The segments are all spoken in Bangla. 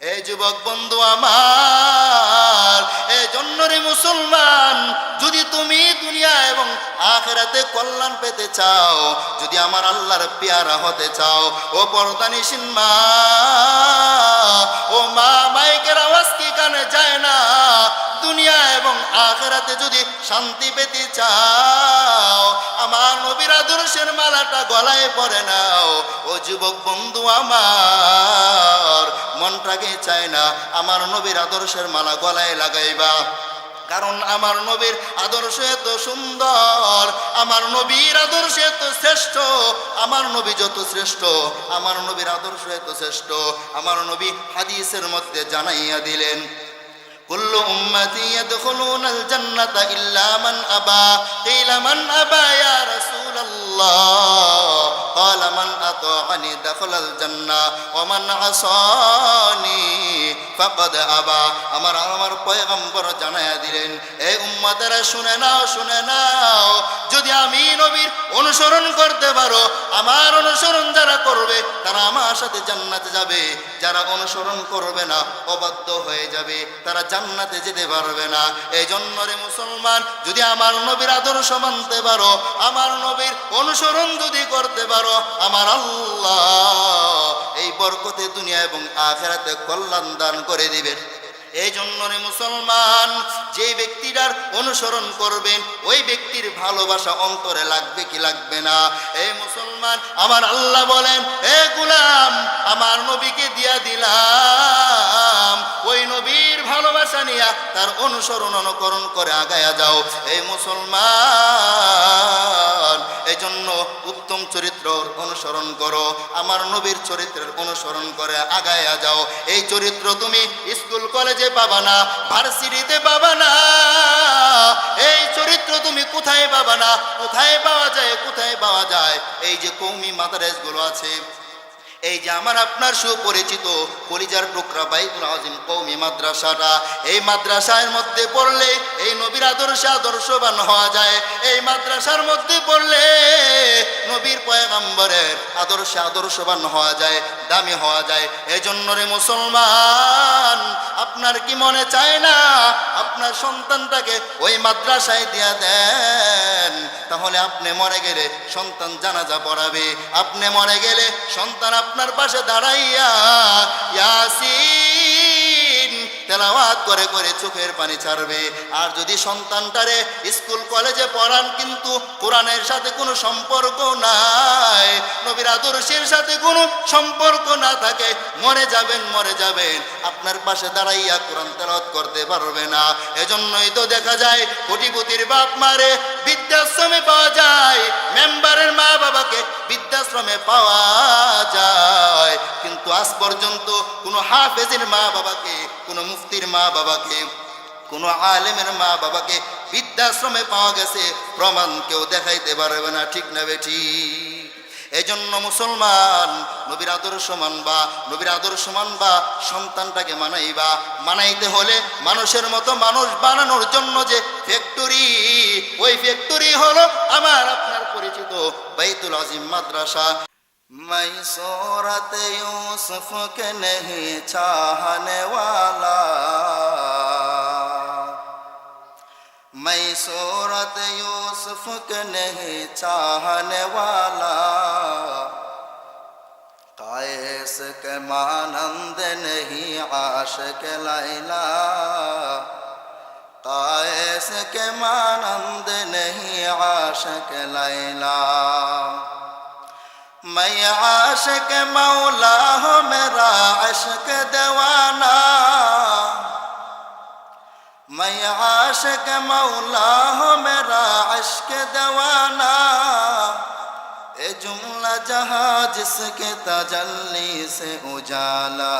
এই যুবক বন্ধু আমার এই জন্য রে মুসলমান, যদি তুমি দুনিয়া এবং আখেরাতে কল্যাণ পেতে চাও, যদি আমার আল্লাহর পেয়ারা হতে চাও, ও পরদানি মা, ও মা, মাইকের আওয়াজ কি কানে যায় না? দুনিয়া এবং আখেরাতে যদি শান্তি পেতে চাও, আমার নবীর আদর্শের মালাটা গলায় পরে নাও। ও যুবক বন্ধু আমার, মনটাকে চায় না আমার নবীর আদর্শের মালা গলায় লাগাইবা। কারণ আমার নবীর আদর্শ এত সুন্দর, আমার নবীর আদর্শ এত শ্রেষ্ঠ, আমার নবী যত শ্রেষ্ঠ, আমার নবীর আদর্শ এত শ্রেষ্ঠ, আমার নবী হাদিসের মধ্যে জানাইয়া দিলেন। كل أمتي يدخلون الجنة إلا من أبى. قيل من أبى يا رسول الله؟ قال من أطاعني دخل الجنة ومن عصاني আমার আমার পয়গম্বর জানাইয়া দিলেন এই উম্মাদেরা, শুনে নাও শুনে নাও। যদি আমি নবীর অনুসরণ করতে পারো, আমার অনুসরণ যারা করবে, তারা আমার সাথে জান্নাতে যাবে। যারা অনুসরণ করবে না, অবাধ্য হয়ে যাবে। তারা জান্নাতে যেতে পারবে না। এই জন্য রে মুসলমান, যদি আমার নবীর আদর্শ মানতে পারো, আমার নবীর অনুসরণ যদি করতে পারো, আমার আল্লাহ বরকতে দুনিয়া এবং আখেরাতে কল্যাণ দান করে দিবেন। এই জন্য মুসলমান যে ব্যক্তিটার অনুসরণ করবেন, ওই ব্যক্তির ভালোবাসা অন্তরে লাগবে কি লাগবে না? এই মুসলমান, আমার আল্লাহ বলেন, এ গুলাম, আমার নবীকে দিয়া দিলাম। ওই নবীর ভালোবাসা নিয়া তার অনুসরণ অনুকরণ করে আগায়া যাও। এই মুসলমান এই জন্য উত্তম চরিত্র অনুসরণ করো, আমার নবীর চরিত্রের অনুসরণ করে আগায়া যাও। এই চরিত্র তুমি স্কুল, কলেজে পাবা না, ভার্সিটিতে পাবা না। এই চরিত্র তুমি কোথায় পাবা না, কোথায় পাওয়া যায়, কোথায় পাওয়া যায়? এই যে কৌমি মাদারেসগুলো আছে এই যে আমার আপনার সুপরিচিত কলিজার টুকরা বাইকুল আজিম কৌমি মাদ্রাসাটা, এই মাদ্রাসার মধ্যে পড়লে এই নবীর আদর্শে আদর্শবান হওয়া যায়। এই মাদ্রাসার মধ্যে পড়লে নবীর পয়গম্বরের আদর্শে আদর্শবান হওয়া যায়, দামি হওয়া যায়। এই জন্য রে মুসলমান, আপনার কি মনে চায় না? আপনার সন্তানটাকে ওই মাদ্রাসায় দিয়া দেন। তাহলে আপনি মরে গেলে সন্তান জানাজা পড়াবে। আপনি মরে গেলে সন্তান আপনার পাশে দাঁড়াইয়া তেলাওয়াত করে করে চোখের পানি ছাড়বে। আর যদি সন্তানটারে স্কুল, কলেজে পড়ান, কিন্তু কোরআনের সাথে কোনো সম্পর্ক নাই, নবীর আদর্শের সাথে কোনো সম্পর্ক না থাকে, মরে যাবেন মরে যাবেন। আপনার পাশে দাঁড়াইয়া কোরআন তেলাওয়াত করতে পারবে না। এজন্যই তো দেখা যায়, কোটিপতির বাপ মারে বৃদ্ধাশ্রমে পাওয়া যায়, মেম্বারের মা বাবাকে বৃদ্ধাশ্রমে পাওয়া যায়। কিন্তু আজ পর্যন্ত কোনো হাফেজের মা বাবাকে কোনো মুফতির মা বাবাকে কোনো আলেমের মা বাবাকে বৃদ্ধাশ্রমে পাওয়া গেছে, প্রমাণ কেউ দেখাইতে পারবে না, ঠিক না বেঠি এই জন্য মুসলমান নবীর আদর্শ মানবা নবীর আদর্শ মানবা সন্তানটাকে মানাইবা মানাইতে হলে মানুষের মতো মানুষ বানানোর জন্য যে ফ্যাক্টরি ওই ফ্যাক্টরি হলো আমার আপনার পরিচিত বাইতুল আজিম মাদ্রাসা मैं सूरत यूसुफ के नहीं चाहने वाला میں صورت یوسف کے نہیں چاہنے والا قائس کے مانند نہیں عاشق لیلا قائس کے مانند نہیں عاشق لیلا میں عاشق مولا ہوں میرا عشق دیوانہ میں عاشق مولا ہو میرا عشق دیوانہ اے جملہ جہاں جس کے تجلی سے اجالا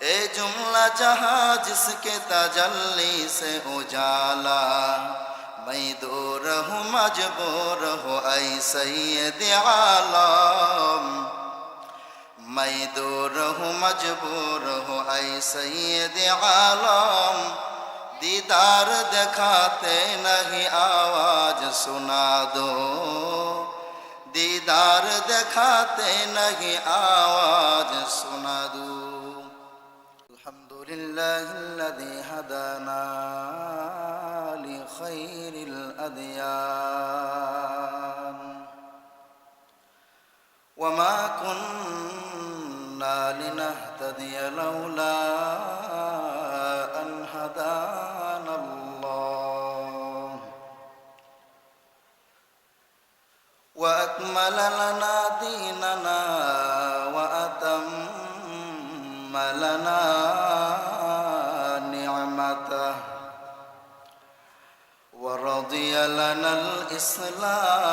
اے جملہ جہاں جس کے تجلی سے اجالا میں دور ہوں مجبور ہو اے سید عالم میں دور ہوں مجبور ہوں اے سید عالم دیدار دکھاتے نہیں آواز سنا دو دیدار دکھاتے نہیں آواز سنا دو الحمد للہ الذي هدانا لخير الأديان وما كنا لولا أن هدانا الله. وأكمل لنا ديننا وأتم لنا نعمته. ورضي لنا الإسلام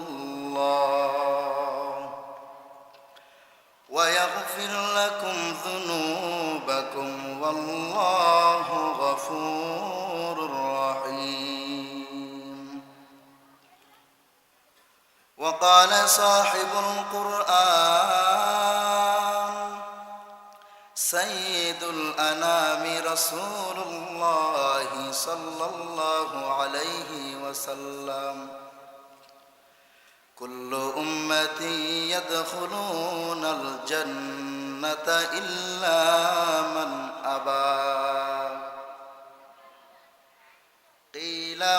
ذنوبكم والله غفور رحيم. وقال صاحب القرآن سيد الأنام رسول الله صلى الله عليه وسلم. كل أمتي يدخلون الجنة إلا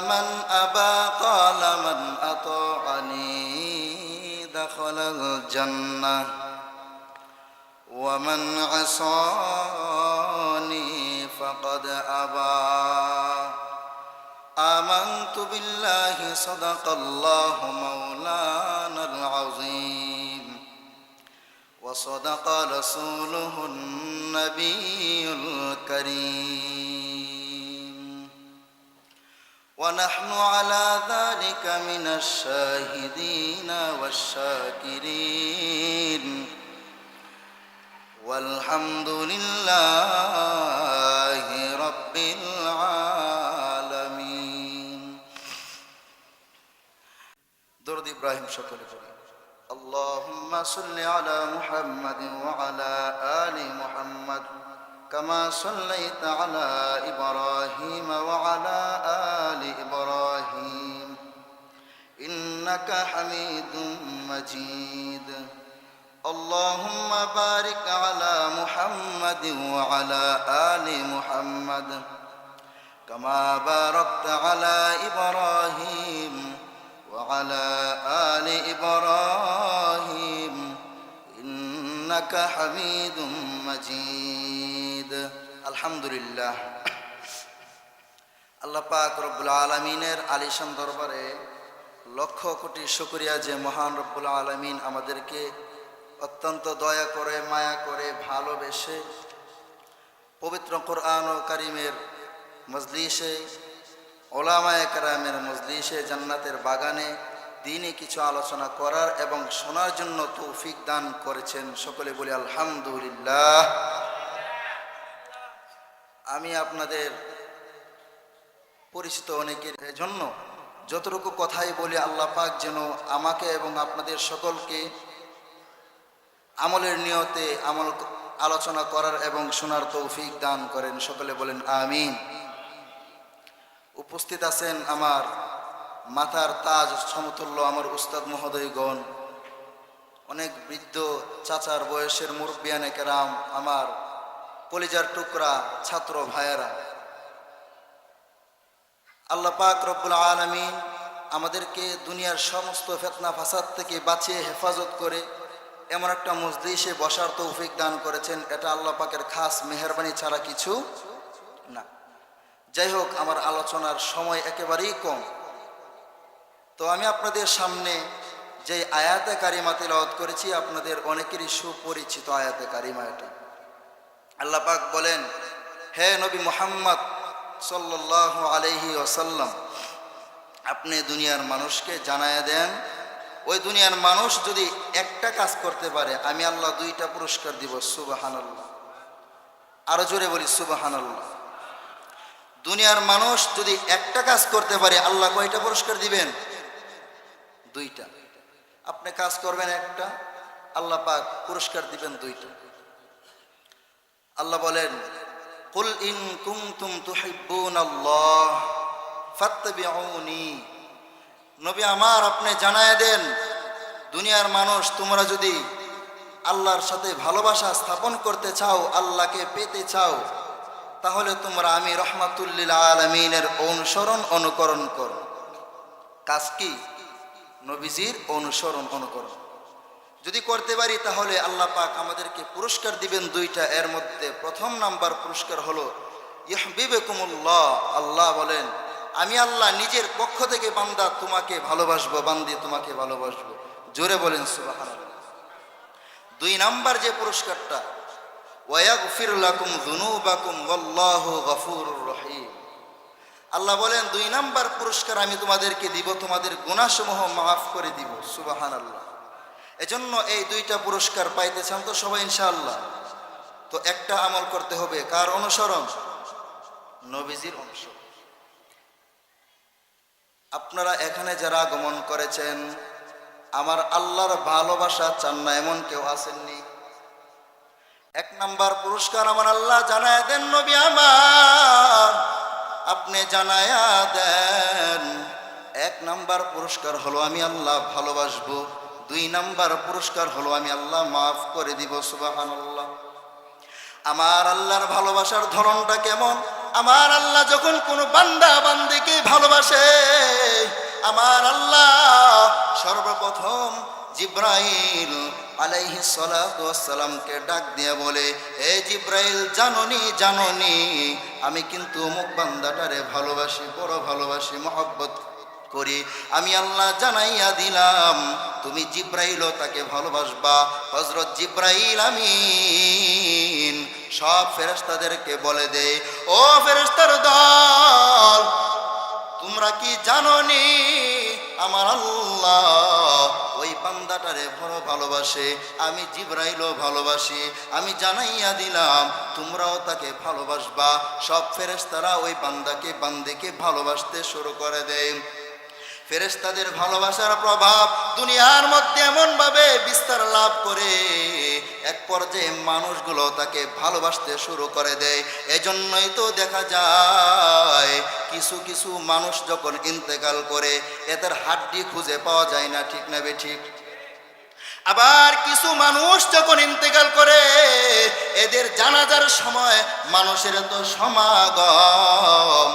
من أبى قال من أطاعني دخل الجنة ومن عصاني فقد أبى. آمنت بالله صدق الله مولانا العظيم. وصدق رسوله النبي الكريم. ونحن على ذلك من الشاهدين والشاكرين والحمد لله رب العالمين درد إبراهيم شكرا لك اللهم صل على محمد وعلى آل محمد كما صليت على إبراهيم وعلى آل إنك حميد مجيد اللهم بارك على محمد وعلى آل محمد كما باركت على إبراهيم وعلى آل إبراهيم إنك حميد مجيد الحمد لله আল্লাহ পাক রব্বুল আলমিনের আলিশান দরবারে লক্ষ কোটি শুকরিয়া যে মহান রব্বুল আলমিন আমাদেরকে অত্যন্ত দয়া করে, মায়া করে ভালোবেসে পবিত্র কোরআন ও কারিমের মজলিসে, ওলামায় কারামের মজলিসে, জান্নাতের বাগানে দিনে কিছু আলোচনা করার এবং শোনার জন্য তৌফিক দান করেছেন সকলে বলি আলহামদুলিল্লাহ। আমি আপনাদের পরিচিত অনেকের জন্য যতটুকু কথাই বলি, আল্লাহ পাক যেন আমাকে এবং আপনাদের সকলকে আমলের নিয়তে আমল আলোচনা করার এবং শোনার তৌফিক দান করেন। সকলে বলেন, আমিন। উপস্থিত আছেন আমার মাথার তাজ সমতুল্য আমার উস্তাদ মহোদয়গণ, অনেক বৃদ্ধ চাচার বয়সের মুরব্বিয়ানে কেরাম, আমার কলিজার টুকরা ছাত্র ভাইয়েরা। আল্লাহ পাক রব্বুল আলমিন আমাদেরকে দুনিয়ার সমস্ত ফেতনা, ফাসাদ থেকে বাঁচিয়ে হেফাজত করে এমন একটা মজলিসে বসার তৌফিক দান করেছেন। এটা আল্লাহ পাকের খাস মেহরবানি ছাড়া কিছু না। যাই হোক, আমার আলোচনার সময় একেবারেই কম। তো আমি আপনাদের সামনে যে আয়াতে কারিমা তিলাওয়াত করেছি, আপনাদের অনেকেরই সুপরিচিত আয়াতে কারিমা এটা। আল্লাহ পাক বলেন, হে নবী মোহাম্মদ সাল্লাল্লাহু আলাইহি ওসাল্লাম আপনি দুনিয়ার মানুষকে জানায় দেন, ওই দুনিয়ার মানুষ যদি একটা কাজ করতে পারে, আমি আল্লাহ দুইটা পুরস্কার দিব সুবাহান আল্লাহ আরও জোরে বলি সুবাহান আল্লাহ দুনিয়ার মানুষ যদি একটা কাজ করতে পারে, আল্লাহ কয়টা পুরস্কার দিবেন? দুইটা। আপনি কাজ করবেন একটা, আল্লাহ পাক পুরস্কার দিবেন দুইটা। আল্লাহ বলেন কুল ইন কুনতুম তুহিব্বুন আল্লাহ ফাত্তাবিউনি। নবী আমার, আপনি জানায় দেন, দুনিয়ার মানুষ, তোমরা যদি আল্লাহর সাথে ভালোবাসা স্থাপন করতে চাও, আল্লাহকে পেতে চাও, তাহলে তোমরা আমি রহমাতুল্লিল আলমিনের অনুসরণ অনুকরণ করো। কাজ কি? নবীজির অনুসরণ অনুকরণ। যদি করতে পারি, তাহলে আল্লাহ পাক আমাদেরকে পুরস্কার দিবেন দুইটা। এর মধ্যে প্রথম নাম্বার পুরস্কার হলো, ইহবিবেকুমুল্লাহ আল্লাহ বলেন, আমি আল্লাহ নিজের পক্ষ থেকে বান্দা, তোমাকে ভালোবাসবো, বান্দি তোমাকে ভালোবাসবো। জোরে বলেন সুবাহান দুই নাম্বার যে পুরস্কারটা আল্লাহ বলেন, দুই নাম্বার পুরস্কার আমি তোমাদেরকে দিব, তোমাদের গুণাসমূহ মাফ করে দিব। সুবাহান আল্লাহ এজন্য এই দুইটা পুরস্কার পাইতে চান তো সবাই ইনশাআল্লাহ। তো একটা আমল করতে হবে, কার অনুসরণ? নবীজির অনুসরণ। আপনারা এখানে যারা আগমন করেছেন, আমার আল্লাহর ভালোবাসা চান না এমন কেউ আসেননি এক নাম্বার পুরস্কার আমার আল্লাহ জানায় দেন নবী আমার। আপনি জানায়া দেন। এক নাম্বার পুরস্কার হলো আমি আল্লাহ ভালোবাসবো। দুই নাম্বার পুরস্কার হলো, আমি আল্লাহ মাফ করে দিব সুবাহান আল্লাহ আমার আল্লাহর ভালোবাসার ধরনটা কেমন? আমার আল্লাহ যখন কোনো বান্দা বান্দিকে ভালোবাসে, আমার আল্লাহ সর্বপ্রথম জিব্রাইল আলাইহি সালামকে ডাক দিয়ে বলে, এ জিব্রাইল, জাননি জাননি, আমি কিন্তু অমুক বান্দাটারে ভালোবাসি, বড় ভালোবাসি, মহব্বত করি। আমি আল্লাহ জানাইয়া দিলাম, তুমি জিব্রাইলও তাকে ভালোবাসবা। হজরত জিব্রাইল আমিন, সব ফেরেস্তাদেরকে বলে দে, ও ফেরেস্তার দল, তোমরা কি জাননি আমার আল্লাহ ওই বান্দাটারে বড় ভালোবাসে, আমি জিব্রাইলও ভালোবাসি। আমি জানাইয়া দিলাম, তোমরাও তাকে ভালোবাসবা। সব ফেরেস্তারা ওই বান্দাকে, বান্দিকে ভালোবাসতে শুরু করে দেয়। ফেরেস্তাদের ভালোবাসার প্রভাব দুনিয়ার মধ্যে এমন ভাবে বিস্তার লাভ করে এক পর্যায়ে মানুষগুলো তাকে ভালোবাসতে শুরু করে দেয়। এজন্যই তো দেখা যায়, কিছু কিছু মানুষ যখন ইন্তেকাল করে, এদের হাড্ডি খুঁজে পাওয়া যায় না, ঠিক না বে ঠিক? আবার কিছু মানুষ যখন ইন্তেকাল করে, এদের জানাজার সময় মানুষের তো সমাগম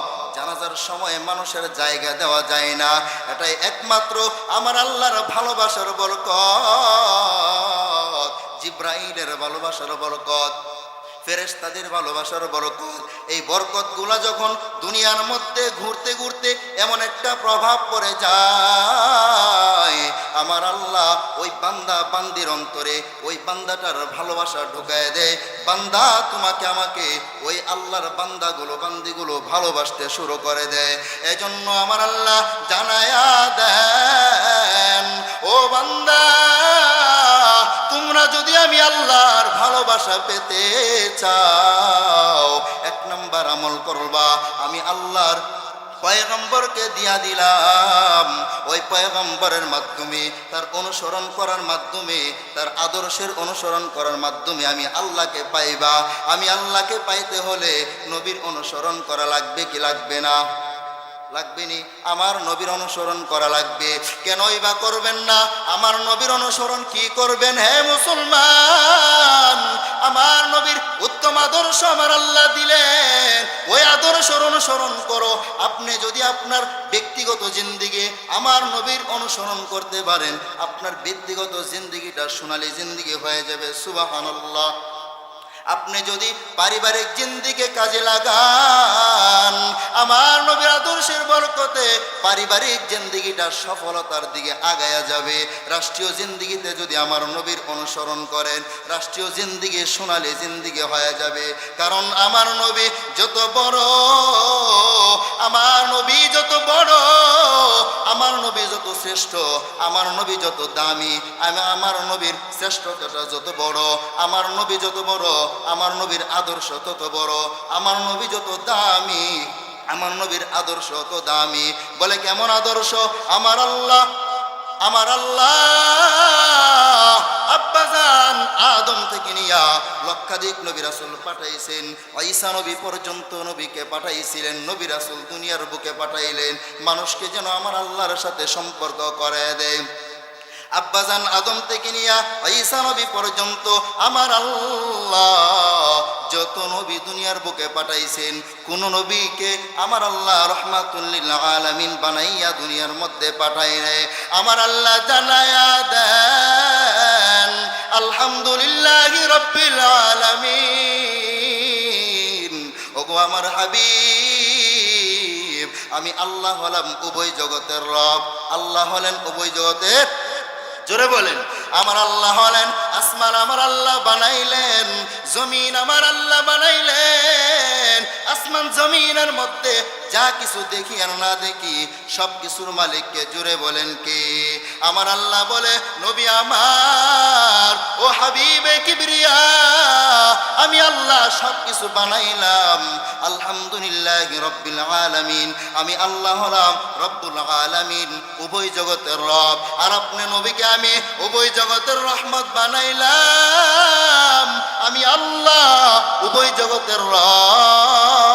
জানাজার সময় মানুষের জায়গা দেওয়া যায় না। এটাই একমাত্র আমার আল্লাহর ভালোবাসার বরকত। জিব্রাইলের ভালোবাসার বরকত। ফেরেশতাদের ভালোবাসার বরকত। এই বরকতগুলা যখন দুনিয়ার মধ্যে ঘুরতে ঘুরতে এমন একটা প্রভাব পড়ে যায়, আমার আল্লাহ ওই বান্দা বান্দির অন্তরে ওই বান্দাটার ভালোবাসা ঢুকায় দেয়। বান্দা তোমাকে আমাকে ওই আল্লাহর বান্দাগুলো, বান্দিগুলো ভালোবাসতে শুরু করে দেয়। এজন্য আমার আল্লাহ জানায়া দেন, ও বান্দা তোমরা যদি আমি আল্লাহর ভালোবাসা পেতে চাও, এক নম্বর আমল করবা। আমি আল্লাহর পয়গম্বরকে দিয়া দিলাম। ওই পয়গম্বরের মাধ্যমে, তার অনুসরণ করার মাধ্যমে, তার আদর্শের অনুসরণ করার মাধ্যমে আমি আল্লাহকে পাইবা। আমি আল্লাহকে পাইতে হলে নবীর অনুসরণ করা লাগবে কি লাগবে না? লাগবে নি আমার নবীর অনুসরণ করা লাগবে। কেনই বা করবেন না? আমার নবীর অনুসরণ কি করবেন হে মুসলমান? আমার নবীর উত্তম আদর্শ আমার আল্লাহ দিলেন। ওই আদর্শের অনুসরণ করো। আপনি যদি আপনার ব্যক্তিগত জিন্দিগি আমার নবীর অনুসরণ করতে পারেন, আপনার ব্যক্তিগত জিন্দিগিটা সোনালী জিন্দিগি হয়ে যাবে। সুবাহান্লাহ আপনি যদি পারিবারিক জিন্দিকে কাজে লাগান, আমার নবীর আদর্শের বরকতে পারিবারিক জিন্দিগিটা সফলতার দিকে আগায়া যাবে। রাষ্ট্রীয় জিন্দিগিতে যদি আমার নবীর অনুসরণ করেন, রাষ্ট্রীয় জিন্দিগি সোনালী জিন্দিগি হয়ে যাবে। কারণ আমার নবী যত বড়, আমার নবী যত বড়, আমার নবী যত শ্রেষ্ঠ, আমার নবী যত দামি, আমি আমার নবীর শ্রেষ্ঠতাটা যত বড়, আমার নবী যত বড় আমার নবীর আদর্শ তত বড়, আমার নবী যত দামি, আমার নবীর আদর্শ তত দামি। বলে কেমন আদর্শ? আমার আল্লাহ আমার আল্লাহ। আব্বাজান আদম থেকে নিয়া লক্ষাধিক নবী রাসুল পাঠাইছেন। ঈসা নবী পর্যন্ত নবীকে পাঠাইছিলেন, নবী রাসুল দুনিয়ার বুকে পাঠাইলেন। মানুষকে যেন আমার আল্লাহর সাথে সম্পর্ক করে দেয়। আব্বাজান আদম থেকে নিয়া ঈসা নবী পর্যন্ত আমার আল্লাহ যত নবী দুনিয়ার বুকে পাঠাইছেন, কোন নবীকে আমার আল্লাহ রহমাতুল্লিল আলামিন বানাইয়া দুনিয়ার মধ্যে পাঠাই নাই আমার আল্লাহ জানায়া দেন, আলহামদুলিল্লাহ রব্বিল আলামিন। ওগো আমার হাবিব, আমি আল্লাহ হলাম উভয় জগতের রব, আল্লাহ হলেন উভয় জগতের জোরে বলেন আমার আল্লাহ হলেন আসমান আমার আল্লাহ বানাইলেন জমিন আমার আল্লাহ বানাইলেন আসমান জমিনের মধ্যে যা কিছু দেখি আর না দেখি, সব কিছুর মালিককে জুড়ে বলেন কে? আমার আল্লাহ বলে, নবী আমার, ও হাবিবে কিবরিয়া, আমি আল্লাহ সব কিছু বানাইলাম। আলহামদুলিল্লাহ রব্বিল আলামিন, আমি আল্লাহ হলাম রব্বুল আলামিন, উভয় জগতের রব। আর আপনি নবীকে আমি উভয় জগতের রহমত বানাইলাম। আমি আল্লাহ উভয় জগতের রব।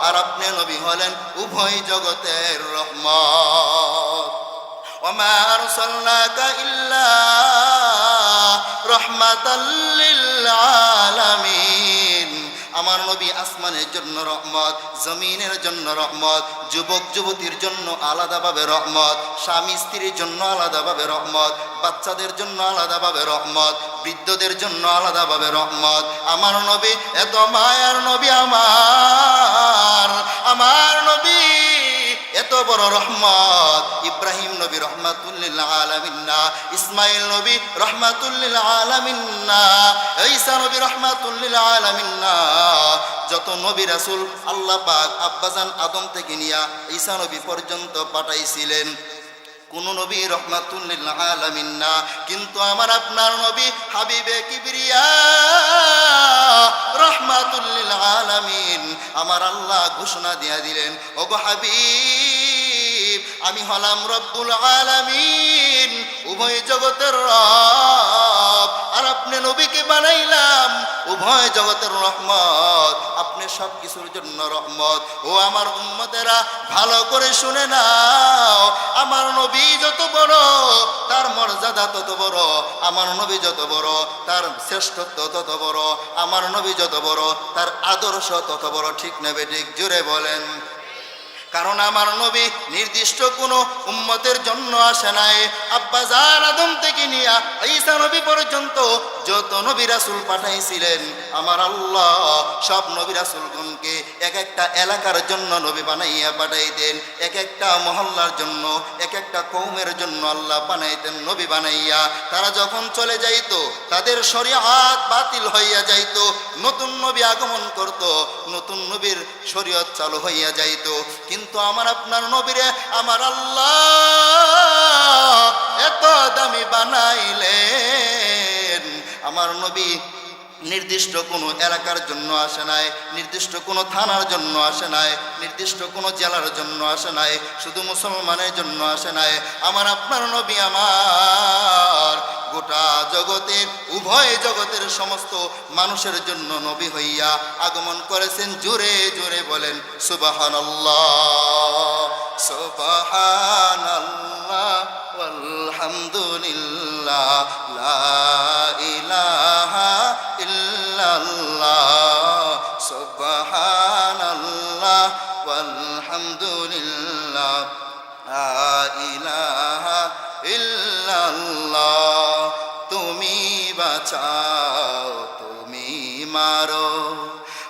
আর আপনি নবী হলেন উভয় জগতের রহমত وما أرسلناك إلا رحمة للعالمين আমার নবী আসমানের জন্য রহমত জমিনের জন্য রহমত যুবক যুবতীর জন্য আলাদাভাবে রহমত স্বামী স্ত্রীর জন্য আলাদাভাবে রহমত বাচ্চাদের জন্য আলাদা আলাদাভাবে রহমত, বৃদ্ধদের জন্য আলাদা আলাদাভাবে রহমত। আমার নবী, এত মায়ার নবী আমার। আমার নবী, এত বড় রহমত। ইব্রাহিম নবী রহমাতুল্লিল আলামিন্না ইসমাইল নবী রহমাতুল্লিল আলামিন্না ঈসা নবী রহমাতুল্লিল আলামিন্না যত নবী রাসূল আল্লাহ পাক আব্বাজান আদম থেকে নিয়া ঈসা নবী পর্যন্ত পাঠাইছিলেন। কোন নবী রহমাতুল্লিল আলামিন না। কিন্তু আমার আপনার নবী হাবিবে কিবরিয়া রহমাতুল্লিল আলামিন আমার আল্লাহ ঘোষণা দিয়া দিলেন, ওগো হাবিব, আমি হলাম রব্বুল আলামিন, উভয় জগতের রব। আপনি নবীকে বানাইলাম। উভয় জগতের রহমত। আপনি সব কিছুর জন্য রহমত। ও আমার উম্মতেরা, ভালো করে শুনে নাও। আমার নবী যত বড়, তার মর্যাদা তত বড়। আমার নবী যত বড়, তার শ্রেষ্ঠত্ব তত বড়। আমার নবী যত বড়, তার আদর্শ তত বড়। ঠিক নেবে ঠিক? জুড়ে বলেন। কারণ আমার নবী নির্দিষ্ট কোনো উম্মতের জন্য আসে নাই। আব্বাজান আদম থেকে নিয়া ঈসা নবী পর্যন্ত যত নবী রাসূল পাঠাইছিলেন, আমার আল্লাহ সব নবী রাসূলগণকে এক একটা এলাকার জন্য নবী বানাইয়া পাঠাই দেন এক একটা মহল্লার জন্য, এক একটা কৌমের জন্য আল্লাহ বানাইতেন নবী বানাইয়া। তারা যখন চলে যাইত, তাদের শরীয়ত বাতিল হইয়া যাইত, নতুন নবী আগমন করত, নতুন নবীর শরীয়ত চালু হইয়া যাইত। কিন্তু আমার আপনার নবীরে, আমার আল্লাহ এত দামি বানাইলেন। আমার নবী নির্দিষ্ট কোনো এলাকার জন্য আসে নাই, নির্দিষ্ট কোনো থানার জন্য আসে নাই, নির্দিষ্ট কোনো জেলার জন্য আসে নাই, শুধু মুসলমানের জন্য আসে নাই। আমার আপনার নবী আমার গোটা জগতের উভয় জগতের সমস্ত মানুষের জন্য নবী হইয়া আগমন করেছেন। জোরে জোরে বলেন, সুবাহানাল্লাহ সুবাহানাল্লাহ আলহামদুলিল্লাহ ইলাহা ওয়ালহামদুলিল্লাহ। বাঁচাও, তুমি মারো,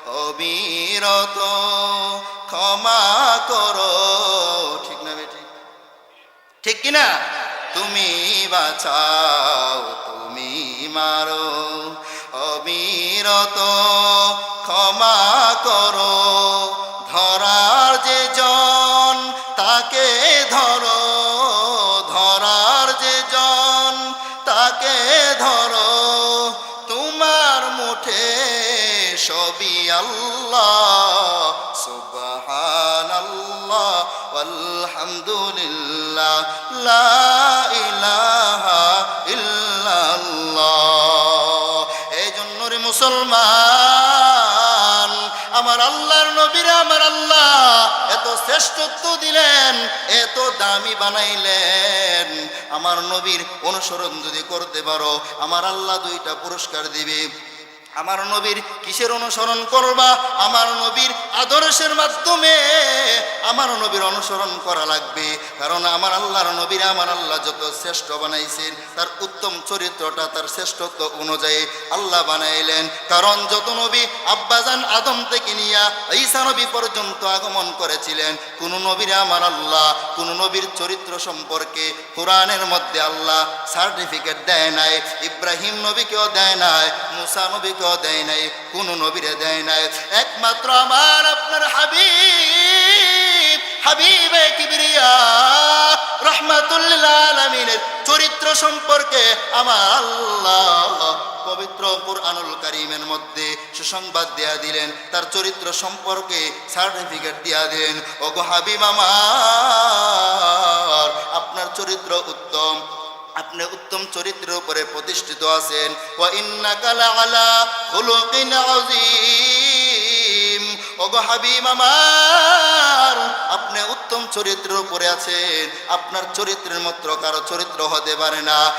অবিরত ক্ষমা করো। ঠিক না বেটি? ঠিক কিনা? তুমি বাঁচাও, তুমি মারো, অবিরত ক্ষমা করো। ধরার যে জন আলহামদুলিল্লাহ লা ইলাহা ইল্লাল্লাহ। এই জন্য রে মুসলমান, আমার আল্লাহর নবীর আমার আল্লাহ, এত শ্রেষ্ঠত্ব দিলেন, এত দামি বানাইলেন। আমার নবীর অনুসরণ যদি করতে পারো, আমার আল্লাহ দুইটা পুরস্কার দিবে। আমার নবীর কিসের অনুসরণ করবা? আমার নবীর আদর্শের মাধ্যমে আমার নবীর অনুসরণ করা লাগবে। কারণ আমার আল্লাহর নবীর আমার আল্লাহ যত শ্রেষ্ঠ বানাইছেন, তার উত্তম চরিত্রটা তার শ্রেষ্ঠত্ব অনুযায়ী আল্লাহ বানাইলেন। কারণ যত নবী আব্বাজান আদম থেকে নিয়া ঈসা নবী পর্যন্ত আগমন করেছিলেন, কোন নবীর আমার আল্লাহ, কোন নবীর চরিত্র সম্পর্কে কোরআনের মধ্যে আল্লাহ সার্টিফিকেট দেয় নাই, ইব্রাহিম নবীকেও দেয় নাই মুসা নবীকেও দেয় নাই, কোন নবীরে দেয় নাই। একমাত্র আমার আপনার হাবিব, হাবিবে কিবরিয়া, রহমাতুল্লিল চরিত্র সম্পর্কে আমার আল্লাহ পবিত্র কুরআনুল কারিমের মধ্যে সুসংবাদ দেয়া দিলেন, তার চরিত্র সম্পর্কে সার্টিফিকেট দিয়া দিলেন ও গো হাবিব আমার, আপনার চরিত্র উত্তম। আপনি উত্তম চরিত্রের উপরে প্রতিষ্ঠিত আছেন। আপনি উত্তম চরিত্রের উপরে আছেন। আপনার চরিত্রের মাত্র কারও চরিত্র হতে পারে না।